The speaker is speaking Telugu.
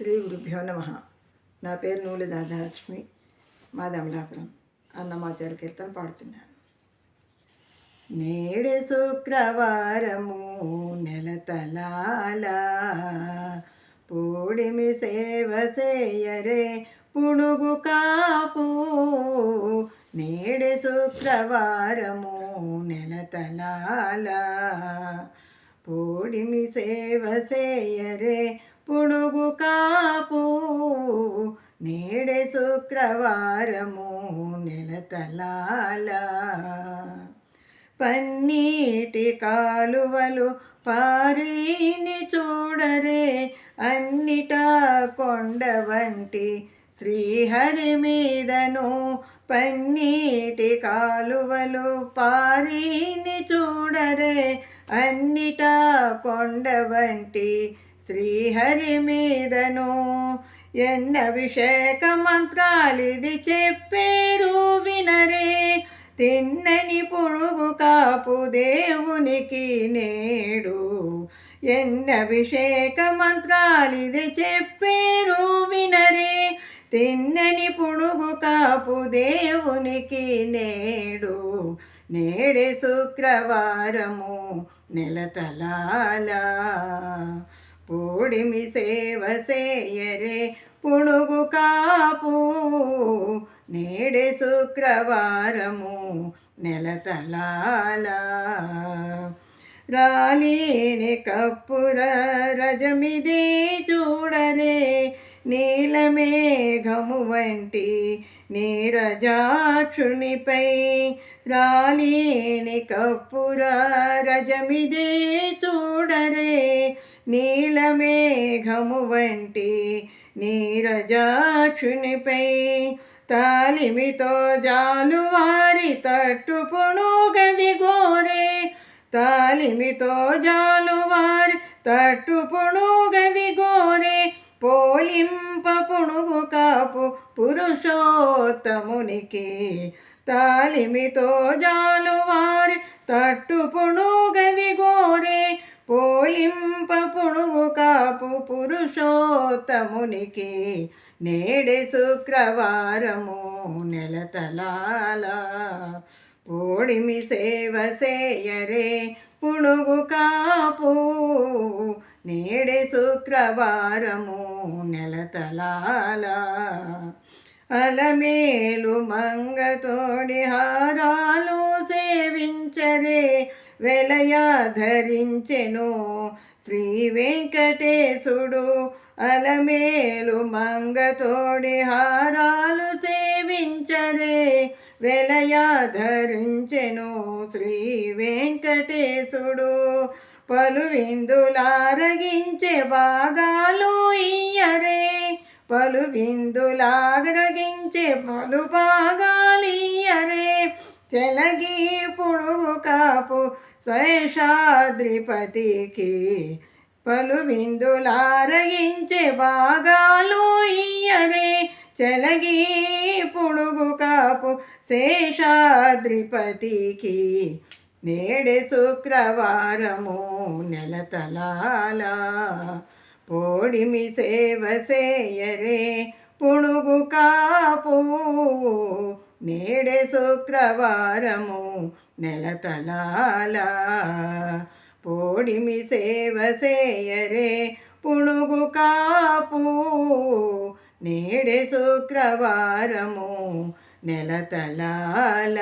శ్రీ గురుభ్యో నమ. నా పేరు నూలి దాదాలక్ష్మి మాది అమలాపురం అన్నమాచారి కీర్తన పాడుతున్నాను. నేడే శుక్రవారము నెలతలాల పూడిమి సేవ చేయరే పుణుగు కాపు. నేడే శుక్రవారము నెలతలాల పూడిమి సేవ చేయరే పుణుగు కాపు నేడే శుక్రవారము నెలతలాల పన్నీటి కాలువలు పారీని చూడరే అన్నిటా కొండ వంటి శ్రీహరి మీదను. పన్నీటి కాలువలు పారీని చూడరే అన్నిటా కొండ వంటి శ్రీహరి మీదను ఎన్నభిషేక మంత్రాలిది చెప్పేరు వినరే. తిన్నని పొడుగు కాపు దేవునికి నేడు ఎన్నభిషేక మంత్రాలిది చెప్పేరు వినరే. తిన్నని పొడుగు కాపు దేవునికి నేడు నేడే శుక్రవారము నెలతలాల పూడిమి సేవ సేయరే పుణుగు కాపు. నేడే శుక్రవారము నెలతలాల రాలీని కప్పుర రజమిదే చూడరే నీలమేఘము వంటి నీరజాక్షునిపై. రాలీని కప్పుర రజమిదే చూడరే నీలమేఘము వంటి నీరజాక్షునిపై తాలిమితో జాలువారి తట్టుపుణు గది గోరే తాలిమితో జాలువారి తట్టుపుణు గది గోరే పోలింప పుణుగు కాపు పురుషోత్తమునికి తాలిమితో జాలువారి తట్టుపుణు గది గోరే పోలింప పుణుగు కాపు పురుషోత్తమునికి నేడే శుక్రవారము నెలతలాల పోడిమి సేవ సేయరే పుణుగు కాపు నేడే శుక్రవారము నెలతలాల అలమేలు మంగతోడి హారాలు సేవించరే వెలయాధరించెను శ్రీ వెంకటేశుడు అలమేలు మంగతోడి హారాలు సేవించరే. వెలయాధరించెను శ్రీ వెంకటేశుడు. పలు విందులారగించే భాగాలు ఇయ్యరే. పలు విందులారగించే పలు భాగాలు ఇయ్యరే. చెలగి పొడుగు కాపు శేషాద్రిపతికి పలు విందులారగించే భాగాలు ఇయ్యరే చెలగి పొడుగు కాపు శేషాద్రిపతికి నేడే శుక్రవారము నెలతలాల. పోడిమి సేవ సేయరే పుణుగు కా శుక్రవారము నెలతలాల. పోడిమి సేవ సేయరే పుణుగు కాపు. నేడే శుక్రవారము నెలతలాల.